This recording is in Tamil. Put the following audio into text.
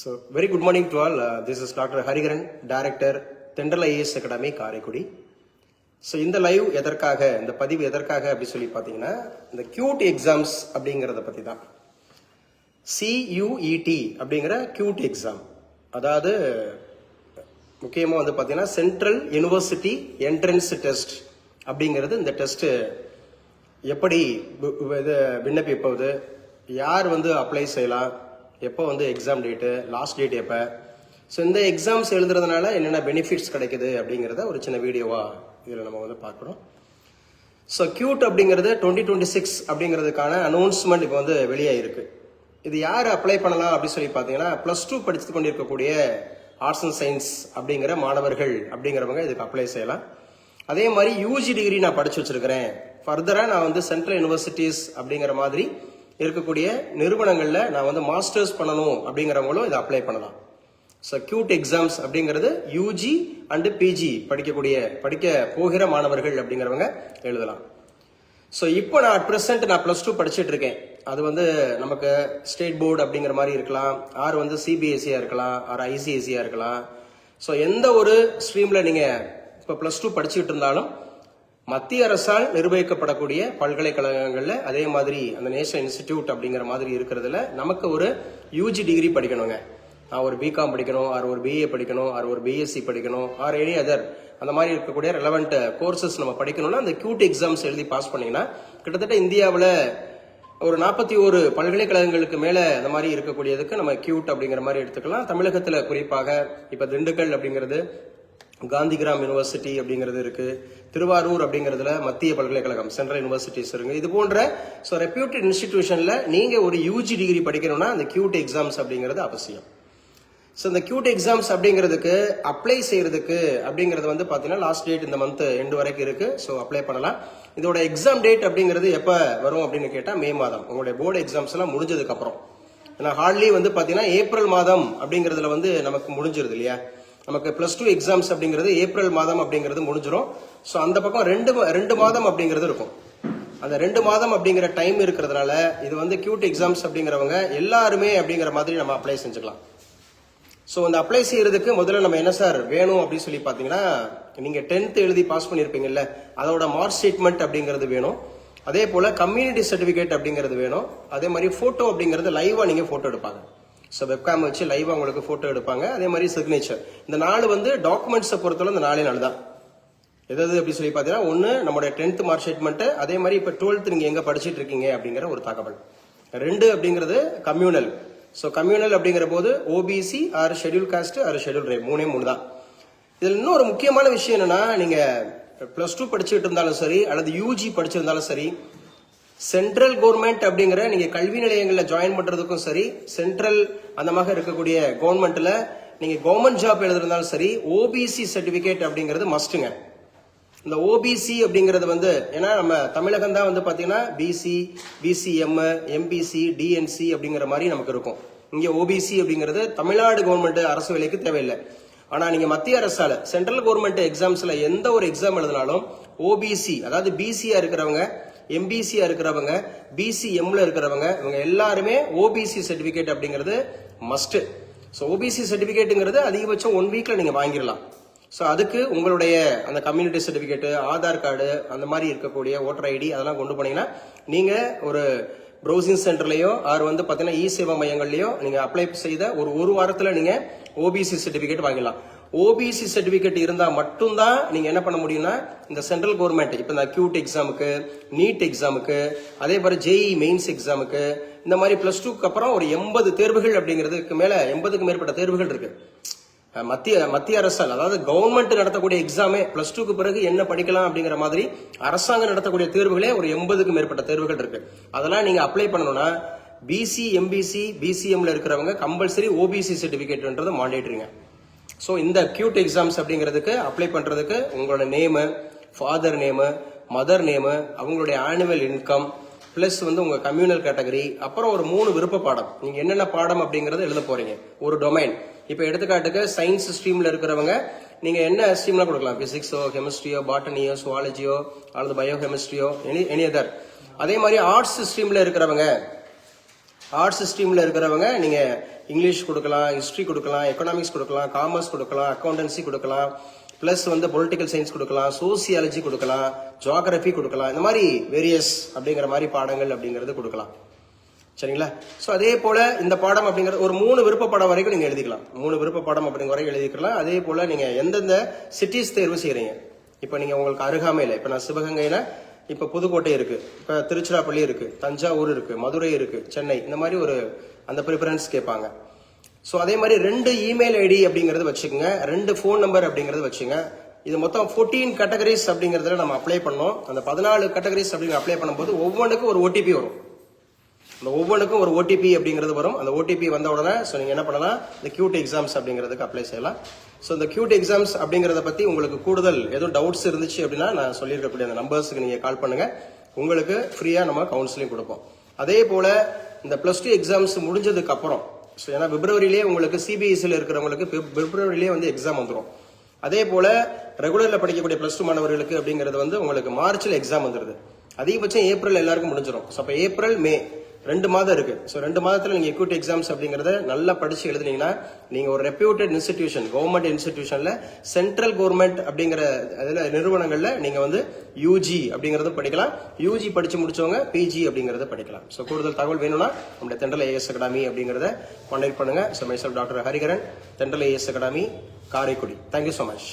So very good morning to all this is doctor Hariharan director Thendral Thendral IAS academy Karaikudi so இந்த லைவ் எதற்காக இந்த பதிவு எதற்காக அப்படி சொல்லி பார்த்தீங்கன்னா இந்த கியூட் எக்ஸாம்ஸ் அப்படிங்கிறத பற்றி தான் சியூஇடி அப்படிங்கிற கியூட் எக்ஸாம் அதாவது முக்கியமாக வந்து பார்த்தீங்கன்னா சென்ட்ரல் யூனிவர்சிட்டி என்ட்ரன்ஸ் டெஸ்ட் அப்படிங்கிறது இந்த டெஸ்ட்டு எப்படி இது விண்ணப்பிப்பது யார் வந்து அப்ளை செய்யலாம் எப்போ வந்து எக்ஸாம் டேட்டு லாஸ்ட் டேட் எப்போ? ஸோ இந்த எக்ஸாம்ஸ் எழுதுறதுனால என்னென்ன பெனிஃபிட்ஸ் கிடைக்குது அப்படிங்கிறத ஒரு சின்ன வீடியோவாக இதில் நம்ம வந்து பார்க்குறோம். ஸோ கியூட் அப்படிங்கிறது டுவெண்ட்டி டுவெண்ட்டி சிக்ஸ் அப்படிங்கிறதுக்கான அனௌன்ஸ்மெண்ட் இப்போ வந்து வெளியாயிருக்கு இது யார் அப்ளை பண்ணலாம் அப்படின்னு சொல்லி பார்த்தீங்கன்னா ப்ளஸ் டூ படித்து கொண்டிருக்கக்கூடிய ஆர்ட்ஸ் அண்ட் சயின்ஸ் அப்படிங்கிற மாணவர்கள் அப்படிங்கிறவங்க இதுக்கு அப்ளை செய்யலாம். அதே மாதிரி யூஜி டிகிரி நான் படித்து வச்சுருக்கிறேன். ஃபர்தராக நான் வந்து சென்ட்ரல் யூனிவர்சிட்டிஸ் அப்படிங்கிற மாதிரி இருக்கக்கூடிய நிறுவனங்களில் நான் வந்து மாஸ்டர்ஸ் பண்ணணும் அப்படிங்கிறவங்களும் இதை அப்ளை பண்ணலாம். ஸோ கியூட் எக்ஸாம்ஸ் அப்படிங்கிறது யூஜி அண்டு பிஜி படிக்கக்கூடிய படிக்க போகிற மாணவர்கள் அப்படிங்கிறவங்க எழுதலாம். ஸோ இப்போ நான் அட் ப்ரெசென்ட் நான் ப்ளஸ் டூ படிச்சுட்டு இருக்கேன். அது வந்து நமக்கு ஸ்டேட் போர்டு அப்படிங்கிற மாதிரி இருக்கலாம். ஆர் வந்து சிபிஎஸ்சியாக இருக்கலாம் ஆர் ஐசிஎஸ்சியாக இருக்கலாம். ஸோ எந்த ஒரு ஸ்ட்ரீமில் நீங்கள் இப்போ ப்ளஸ் டூ படிச்சுட்டு இருந்தாலும் மத்திய அரசால் நிர்வகிக்கப்படக்கூடிய பல்கலைக்கழகங்களில் அதே மாதிரி அந்த நேஷனல் இன்ஸ்டிடியூட் அப்படிங்கிற மாதிரி இருக்கிறதுல நமக்கு ஒரு யூஜி டிகிரி படிக்கணுங்க. நான் ஒரு பிகாம் படிக்கணும் ஆர் ஒரு பிஏ படிக்கணும் ஆர் ஒரு பிஎஸ்சி படிக்கணும் ஆர் எனி அதர் அந்த மாதிரி இருக்கக்கூடிய ரெலவெண்ட் கோர்சஸ் நம்ம படிக்கணும்னா அந்த கியூட் எக்ஸாம்ஸ் எழுதி பாஸ் பண்ணீங்கன்னா கிட்டத்தட்ட இந்தியாவில் ஒரு நாற்பத்தி ஒரு பல்கலைக்கழகங்களுக்கு மேலே அந்த மாதிரி இருக்கக்கூடியதுக்கு நம்ம கியூட் அப்படிங்கிற மாதிரி எடுத்துக்கலாம். தமிழகத்தில் குறிப்பாக இப்போ திண்டுக்கல் அப்படிங்கிறது காந்திகிராம் யூனிவர்சிட்டி அப்படிங்கிறது இருக்குது திருவாரூர் அப்படிங்கிறதுல மத்திய பல்கலைக்கழகம் சென்ட்ரல் யூனிவர்சிட்டிஸ் இருக்குது இது போன்ற ஸோ ரெப்யூட்டட் இன்ஸ்டிடியூஷனில் நீங்கள் ஒரு யூஜி டிகிரி படிக்கணும்னா அந்த கியூட் எக்ஸாம்ஸ் அப்படிங்கிறது அவசியம். ஸோ இந்த கியூட் எக்ஸாம்ஸ் அப்படிங்கிறதுக்கு அப்ளை செய்கிறதுக்கு அப்படிங்கிறது வந்து பார்த்தீங்கன்னா லாஸ்ட் டேட் இந்த மந்த் எண்டு வரைக்கும் இருக்குது ஸோ அப்ளை பண்ணலாம். இதோட எக்ஸாம் டேட் அப்படிங்கிறது எப்போ வரும் அப்படின்னு கேட்டால் மே மாதம். உங்களுடைய போர்டு எக்ஸாம்ஸ் எல்லாம் முடிஞ்சதுக்கப்புறம் ஏன்னா ஹார்ட்லி வந்து பார்த்தீங்கன்னா ஏப்ரல் மாதம் அப்படிங்கிறதுல வந்து நமக்கு முடிஞ்சிருது இல்லையா? நமக்கு ப்ளஸ் டூ எக்ஸாம்ஸ் அப்படிங்கிறது ஏப்ரல் மாதம் அப்படிங்கிறது முடிஞ்சிடும் ஸோ அந்த பக்கம் ரெண்டு ரெண்டு மாதம் அப்படிங்கிறது இருக்கும். அந்த ரெண்டு மாதம் அப்படிங்கிற டைம் இருக்கிறதுனால இது வந்து கியூட் எக்ஸாம்ஸ் அப்படிங்கிறவங்க எல்லாருமே அப்படிங்கிற மாதிரி நம்ம அப்ளை செஞ்சுக்கலாம். ஸோ இந்த அப்ளை செய்யறதுக்கு முதல்ல நம்ம என்ன சார் வேணும் அப்படின்னு சொல்லி பார்த்தீங்கன்னா நீங்கள் டென்த் எழுதி பாஸ் பண்ணியிருப்பீங்கல்ல அதோட மார்க் ஸ்டேட்மெண்ட் அப்படிங்கிறது வேணும். அதே போல் கம்யூனிட்டி சர்டிஃபிகேட் அப்படிங்கிறது வேணும். அதே மாதிரி ஃபோட்டோ அப்படிங்கிறது லைவாக நீங்கள் ஃபோட்டோ எடுப்பாங்க. ஸோ வெப்காம் வச்சு லைவாக உங்களுக்கு ஃபோட்டோ எடுப்பாங்க. அதே மாதிரி சிக்னேச்சர் இந்த நாள் வந்து டாக்குமெண்ட்ஸை பொறுத்தவரை இந்த நாளே நாள் தான் எதாவது அப்படி சொல்லி பார்த்தீங்கன்னா ஒன்று நம்மளுடைய டென்த் மார்க் ஸ்டேட்மெண்ட்டு அதே மாதிரி இப்போ டுவெல்த் நீங்கள் எங்கே படிச்சுட்டு இருக்கீங்க அப்படிங்கிற ஒரு தகவல். ரெண்டு அப்படிங்கிறது கம்யூனல் ஸோ கம்யூனல் அப்படிங்கிற போது OBC or scheduled caste or scheduled ரே மூணே மூணு தான் இதில் இன்னும் ஒரு முக்கியமான விஷயம் என்னென்னா நீங்கள் ப்ளஸ் டூ படிச்சுட்டு இருந்தாலும் சரி அல்லது யூஜி படிச்சிருந்தாலும் சரி சென்ட்ரல் கவர்மெண்ட் அப்படிங்கிற நீங்க கல்வி நிலையங்களில் ஜாயின் பண்றதுக்கும் சரி சென்ட்ரல் அந்த மாதிரி இருக்கக்கூடிய கவர்மெண்ட்ல நீங்க கவர்மெண்ட் ஜாப் எழுதுறதாலும் சரி ஓபிசி சர்டிபிகேட் அப்படிங்கிறது மஸ்ட்டுங்க இந்த ஓபிசி அப்படிங்கிறது வந்து ஏன்னா நம்ம தமிழகம் தான் வந்து பாத்தீங்கன்னா பிசி பிசிஎம் எம்பிசி டிஎன்சி அப்படிங்கிற மாதிரி நமக்கு இருக்கும். இங்க ஓபிசி அப்படிங்கிறது தமிழ்நாடு கவர்மெண்ட் அரசு வேலைக்கு தேவையில்லை. ஆனா நீங்க மத்திய அரசால சென்ட்ரல் கவர்மெண்ட் எக்ஸாம்ஸ்ல எந்த ஒரு எக்ஸாம் எழுதினாலும் ஓபிசி அதாவது பிசியா இருக்கிறவங்க எம்பிசியா இருக்கிறவங்க பிசிஎம்ல இருக்கிறவங்க இவங்க எல்லாருமே ஓபிசி சர்டிபிகேட் அப்படிங்கிறது மஸ்ட் ஸோ ஓபிசி சர்டிபிகேட்டுங்கிறது அதிகபட்சம் ஒன் வீக்ல நீங்க வாங்கிடலாம். ஸோ அதுக்கு உங்களுடைய அந்த கம்யூனிட்டி சர்டிஃபிகேட்டு ஆதார் கார்டு அந்த மாதிரி இருக்கக்கூடிய ஓட்டர் ஐடி அதெல்லாம் கொண்டு போனீங்கன்னா நீங்கள் ஒரு ப்ரௌசிங் சென்டர்லையோ ஆர் வந்து பார்த்தீங்கன்னா இ சேவா மையங்கள்லையோ நீங்கள் அப்ளை செய்த ஒரு ஒரு வாரத்தில் நீங்கள் ஓபிசி சர்டிஃபிகேட் வாங்கிடலாம். ஓபிசி சர்டிஃபிகேட் இருந்தால் மட்டும்தான் நீங்கள் என்ன பண்ண முடியும்னா இந்த சென்ட்ரல் கவர்மெண்ட் இப்போ இந்த அக்யூட் எக்ஸாமுக்கு நீட் எக்ஸாமுக்கு அதே மாதிரி ஜேஇ மெயின்ஸ் எக்ஸாமுக்கு இந்த மாதிரி ப்ளஸ் டூக்கு அப்புறம் ஒரு எண்பது தேர்வுகள் அப்படிங்கிறதுக்கு மேலே எண்பதுக்கு மேற்பட்ட தேர்வுகள் இருக்கு. மத்திய மத்திய அரசால் அதாவது கவர்மெண்ட் நடத்தக்கூடிய எக்ஸாமே பிளஸ் டூக்கு பிறகு என்ன படிக்கலாம் அப்படிங்கிற மாதிரி அரசாங்கம் நடத்தக்கூடிய தேர்வுகளே ஒரு எண்பதுக்கு மேற்பட்ட தேர்வுகள் இருக்கு. அதெல்லாம் நீங்க அப்ளை பண்ணணும்னா பிசி எம்பிசி பிசிஎம்ல இருக்கிறவங்க கம்பல்சரி ஓபிசி சர்டிபிகேட்ன்றது மாண்டேட்ரிங்க ஸோ இந்த கியூட் எக்ஸாம்ஸ் அப்படிங்கிறதுக்கு அப்ளை பண்ணுறதுக்கு உங்களோட name father name mother name அவங்களுடைய ஆனுவல் இன்கம் ப்ளஸ் வந்து உங்கள் கம்யூனல் கேட்டகரி அப்புறம் ஒரு மூணு விருப்ப பாடம். நீங்கள் என்னென்ன பாடம் அப்படிங்கறத எழுத போகிறீங்க ஒரு டொமைன் இப்போ எடுத்துக்காட்டுக்கு சயின்ஸ் ஸ்ட்ரீமில் இருக்கிறவங்க நீங்கள் என்ன ஸ்ட்ரீம்லாம் கொடுக்கலாம்? ஃபிசிக்ஸோ கெமிஸ்ட்ரியோ பாட்டனியோ சுவாலஜியோ அல்லது பயோ கெமிஸ்ட்ரியோ எனி எனி அதர் அதே மாதிரி ஆர்ட்ஸ் ஸ்ட்ரீமில் இருக்கிறவங்க ஆர்ட்ஸ் ஸ்ட்ரீமில் இருக்கிறவங்க நீங்கள் இங்கிலீஷ் கொடுக்கலாம் ஹிஸ்ட்ரி கொடுக்கலாம் எக்கனாமிக்ஸ் கொடுக்கலாம் காமர்ஸ் கொடுக்கலாம் அக்கௌண்டன்சி கொடுக்கலாம் ப்ளஸ் வந்து பொலிட்டிக்கல் சயின்ஸ் கொடுக்கலாம் சோசியாலஜி கொடுக்கலாம் ஜியாகிரபி கொடுக்கலாம் இந்த மாதிரி வேரியஸ் அப்படிங்கிற மாதிரி பாடங்கள் அப்படிங்கிறது கொடுக்கலாம். சரிங்களா? ஸோ அதே போல் இந்த பாடம் அப்படிங்கிறது ஒரு மூணு விருப்ப பாடம் வரைக்கும் நீங்கள் எழுதிக்கலாம். மூணு விருப்ப பாடம் அப்படிங்கிற வரைக்கும் எழுதிக்கலாம். அதே போல் நீங்கள் எந்தெந்த சிட்டிஸ் தேர்வு செய்கிறீங்க இப்போ நீங்கள் உங்களுக்கு அருகாமையில் இப்போ நான் சிவகங்கையில் இப்போ புதுக்கோட்டை இருக்கு. இப்போ திருச்சிராப்பள்ளி இருக்கு. தஞ்சாவூர் இருக்கு. மதுரை இருக்கு. சென்னை. இந்த மாதிரி ஒரு அந்த ப்ரிஃபரன்ஸ் கேட்பாங்க. ஸோ அதே மாதிரி ரெண்டு இமெயில் ஐடி அப்படிங்கறது வச்சுக்கோங்க. ரெண்டு ஃபோன் நம்பர் அப்படிங்கறது வச்சுங்க இது மொத்தம் 14 கேட்டகரிஸ் அப்படிங்கிறதுல நம்ம அப்ளை பண்ணோம். அந்த பதினாலு கேட்டகரிஸ் அப்படிங்கிற அப்ளை பண்ணும்போது ஒவ்வொன்றுக்கும் ஒரு ஓடிபி வரும். அந்த ஒவ்வொன்றுக்கும் ஒரு ஓடிபி அப்படிங்கிறது வரும். அந்த ஓடிபி வந்த உடனே ஸோ நீங்கள் என்ன பண்ணலாம்? இந்த கியூட் எக்ஸாம்ஸ் அப்படிங்கிறதுக்கு அப்ளை செய்யலாம். ஸோ இந்த கியூட் எக்ஸாம்ஸ் அப்படிங்கிறத பற்றி உங்களுக்கு கூடுதல் எதுவும் டவுட்ஸ் இருந்துச்சு அப்படின்னா நான் சொல்லியிருக்கக்கூடிய அந்த நம்பர்ஸுக்கு நீங்கள் கால் பண்ணுங்கள் உங்களுக்கு ஃப்ரீயாக நம்ம கவுன்சிலிங் கொடுப்போம். அதே போல் இந்த ப்ளஸ் டூ எக்ஸாம்ஸ் முடிஞ்சதுக்கு அப்புறம் ஸோ ஏன்னா பிப்ரவரியிலே உங்களுக்கு சிபிஎஸ்சியில் இருக்கிறவங்களுக்கு பிப்- பிப்ரவரியிலே வந்து எக்ஸாம் வந்துடும் அதே போல் ரெகுலரில் படிக்கக்கூடிய ப்ளஸ் டூ மாணவர்களுக்கு அப்படிங்கிறது வந்து உங்களுக்கு மார்ச்சில் எக்ஸாம் வந்துடுது அதிகபட்சம் ஏப்ரல் எல்லாருக்கும் முடிஞ்சிடும் ஸோ அப்போ ஏப்ரல் மே ரெண்டு மாதம் இருக்கு. ஸோ ரெண்டு மாதத்தில் நீங்கள் எக்யூட் எக்ஸாம்ஸ் அப்படிங்கிறத நல்லா படிச்சு எழுதுனீங்கன்னா நீங்கள் ஒரு ரெப்யூட்டட் இன்ஸ்டிடியூஷன் கவர்மெண்ட் இன்ஸ்டிடியூஷனில் சென்ட்ரல் கவர்மெண்ட் அப்படிங்கிற அதில் நிறுவனங்களில் நீங்கள் வந்து யூஜி அப்படிங்கிறதும் படிக்கலாம். யூஜி படித்து முடிச்சவங்க பிஜி அப்படிங்கிறத படிக்கலாம். ஸோ கூடுதல் தகவல் வேணும்னா நம்முடைய தென்றல் ஏஎஸ் அகாடமி அப்படிங்கிறத கான்டாக்ட் பண்ணுங்கள் so மைசல் doctor Hariharan Thendral IAS academy Karaikudi. Thank you so much